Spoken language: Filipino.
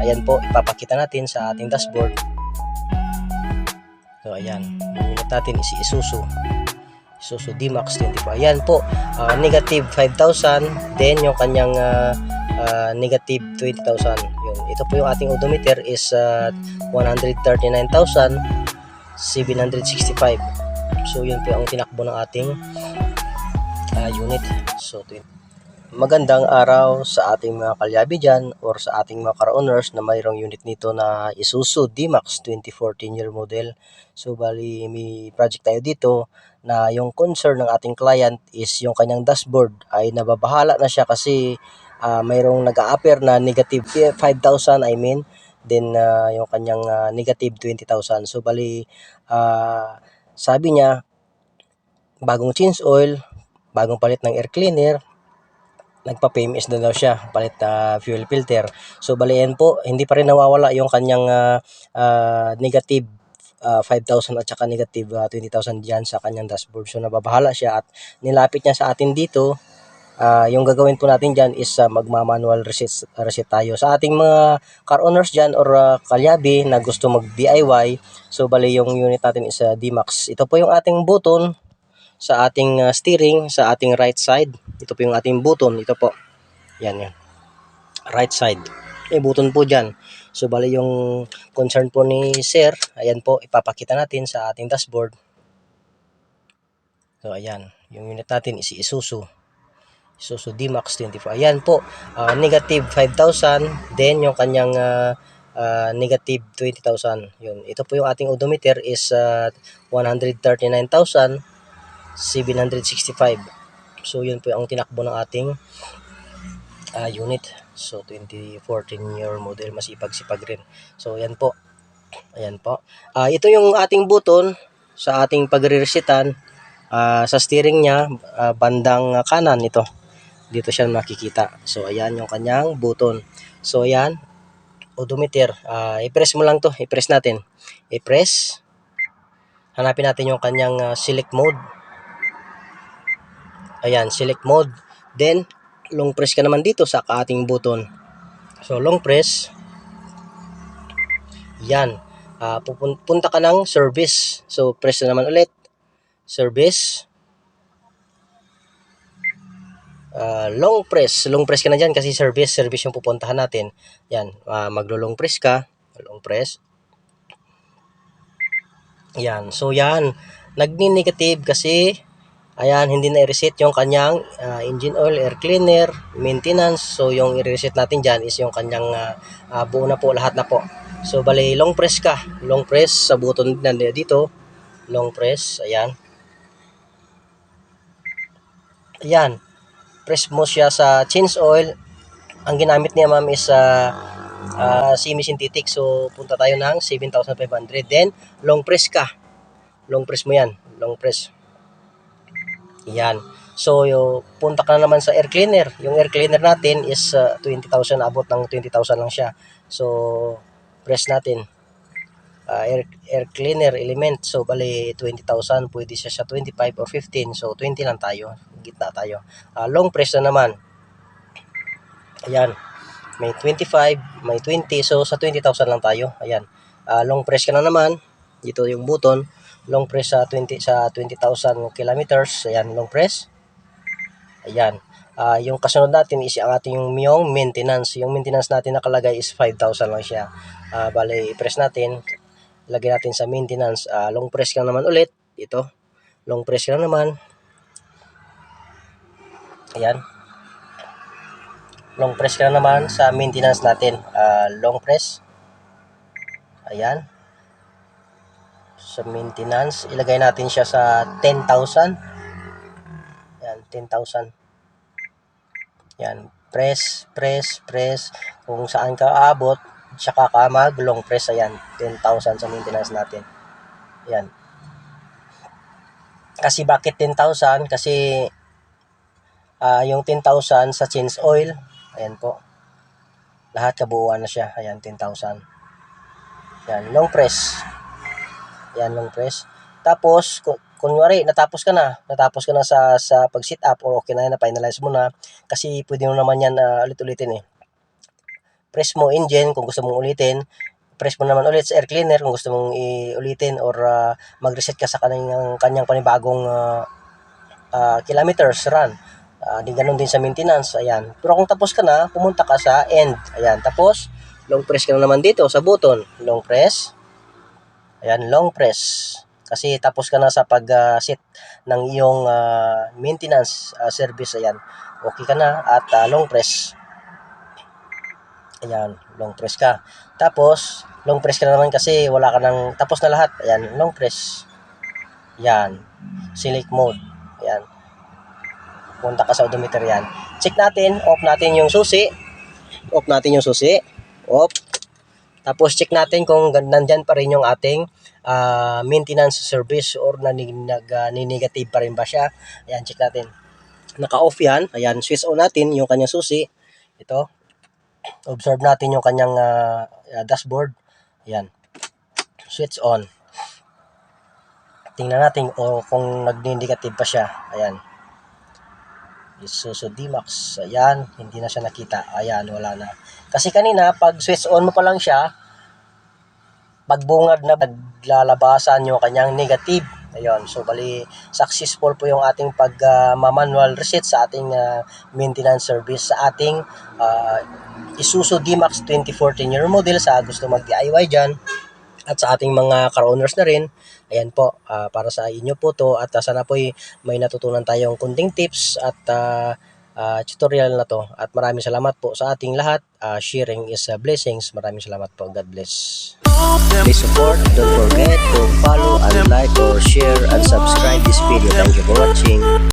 ayan po, ipapakita natin sa ating dashboard. So, ayan. Unit natin si Isuzu. Isuzu D-Max 24. Ayan po, ah, negative 5,000. Then, yung kanyang ah, ah, negative 20,000. Yun. Ito po yung ating odometer is ah, 139,765. So, yun po ang tinakbo ng ating ah, unit. So, twin- magandang araw sa ating mga kalyabi dyan or sa ating mga car owners na mayroong unit nito na Isuzu D-Max 2014 year model. So, bali, may project tayo dito na yung concern ng ating client is yung kanyang dashboard ay nababahala na siya kasi ah, mayroong nag-a-appear na negative 5,000 I mean then ah, yung kanyang ah, negative 20,000 so bali ah, sabi niya bagong change oil bagong palit ng air cleaner nagpa-PMS na daw siya, palit na fuel filter. So balian po, hindi pa rin nawawala yung kanyang ah, ah, negative ah, 5,000 at saka negative ah, 20,000 diyan sa kanyang dashboard. So nababahala siya at nilapit niya sa atin dito. Ah, yung gagawin po natin diyan is ah, magma-manual reset, reset tayo. Sa ating mga car owners diyan or ah, kalyabi na gusto mag-DIY, so bali yung unit natin is ah, D-Max. Ito po yung ating button sa ating uh, steering, sa ating right side. Ito po yung ating button. Ito po. Yan, yan. Right side. May button po dyan. So, bali yung concern po ni Sir, ayan po, ipapakita natin sa ating dashboard. So, ayan. Yung unit natin is Isuzu. Isuzu D-Max 24. Ayan po, uh, negative 5,000. Then, yung kanyang uh, uh, negative 20,000. Yun. Ito po yung ating odometer is uh, 139,000. 765 so yun po ang tinakbo ng ating uh, unit so 2014 year model masipag-sipag rin so yan po ayan po uh, ito yung ating button sa ating pagre-reshitan uh, ah, sa steering niya uh, bandang kanan ito dito siya makikita so ayan yung kanyang button so ayan odometer. Uh, i-press mo lang to. I-press natin. I-press. Hanapin natin yung kanyang uh, select mode. Ayan, select mode. Then, long press ka naman dito sa ating button. So, long press. Yan. Ah, pupun- punta ka ng service. So, press na naman ulit. Service. Ah, long press. Long press ka na dyan kasi service. Service yung pupuntahan natin. Yan. Ah, maglo-long press ka. Long press. Yan. So, yan. Nagni-negative kasi Ayan, hindi na i-reset yung kanyang ah, engine oil, air cleaner, maintenance. So, yung i-reset natin dyan is yung kanyang ah, ah, buo na po, lahat na po. So, bali, long press ka. Long press sa button na dito. Long press, ayan. Ayan. Press mo siya sa change oil. Ang ginamit niya, ma'am, is ah, ah, semi-synthetic. So, punta tayo ng 7,500. Then, long press ka. Long press mo yan. Long press. Yan. So, yung, punta ka na naman sa air cleaner. Yung air cleaner natin is uh, 20,000, abot ng 20,000 lang siya. So, press natin. Uh, air, air cleaner element. So, bali 20,000. Pwede siya sa 25 or 15. So, 20 lang tayo. Gitna tayo. Uh, long press na naman. Ayan. May 25, may 20. So, sa 20,000 lang tayo. Ayan. Uh, long press ka na naman. Dito yung button long press sa 20 sa 20,000 kilometers. Ayan, long press. Ayan. Ah, yung kasunod natin is ang ating yung, yung maintenance. Yung maintenance natin nakalagay is 5,000 lang siya. Ah, bale, i-press natin. Lagay natin sa maintenance. Ah, long press ka naman ulit. Ito. Long press ka naman. Ayan. Long press ka naman sa maintenance natin. Ah, long press. Ayan sa maintenance. Ilagay natin siya sa 10,000. Yan, 10,000. Yan, press, press, press. Kung saan ka aabot, tsaka ka mag long press. Ayan, 10,000 sa maintenance natin. Yan. Kasi bakit 10,000? Kasi uh, yung 10,000 sa change oil, ayan po. Lahat kabuuan na siya. Ayan, 10,000. Yan, long press. Yan long press. Tapos, kun- kunwari, natapos ka na. Natapos ka na sa, sa pag-sit up or okay na na-finalize mo na. Kasi pwede mo naman yan uh, ulit-ulitin eh. press mo engine kung gusto mong ulitin. Press mo naman ulit sa air cleaner kung gusto mong iulitin or ah, mag-reset ka sa kanyang, kanyang panibagong ah, ah, kilometers run. Ah, di ganun din sa maintenance. Ayan. Pero kung tapos ka na, pumunta ka sa end. Ayan. Tapos, long press ka na naman dito sa button. Long press. Ayan, long press. Kasi tapos ka na sa pag-set ng iyong ah, maintenance ah, service. Ayan. Okay ka na at ah, long press. Ayan, long press ka. Tapos, long press ka na naman kasi wala ka nang tapos na lahat. Ayan, long press. Ayan. Select mode. Ayan. Punta ka sa odometer yan. Check natin, off natin yung susi. Off natin yung susi. Off. Tapos check natin kung nandyan pa rin yung ating ah, maintenance service or nanig, nag, ah, negative pa rin ba siya. Ayan, check natin. Naka-off yan. Ayan, switch on natin yung kanyang susi. Ito. Observe natin yung kanyang ah, dashboard. Ayan. Switch on. Tingnan natin o kung nag-negative pa siya. Ayan. Isuzu D-Max. Ayan, hindi na siya nakita. Ayan, wala na. Kasi kanina, pag switch on mo pa lang siya, pagbungad na naglalabasan yung kanyang negative. Ayun, so bali successful po yung ating pag ah, ma-manual reset sa ating ah, maintenance service sa ating ah, Isuzu D-Max 2014 year model sa gusto mag-DIY dyan at sa ating mga car owners na rin. Ayan po, ah, para sa inyo po to at ah, sana po may natutunan tayong kunting tips at ah, ah, tutorial na to. At maraming salamat po sa ating lahat. Ah, sharing is a blessings. Maraming salamat po. God bless. Please support. Don't forget to follow and like or share and subscribe this video. Thank you for watching.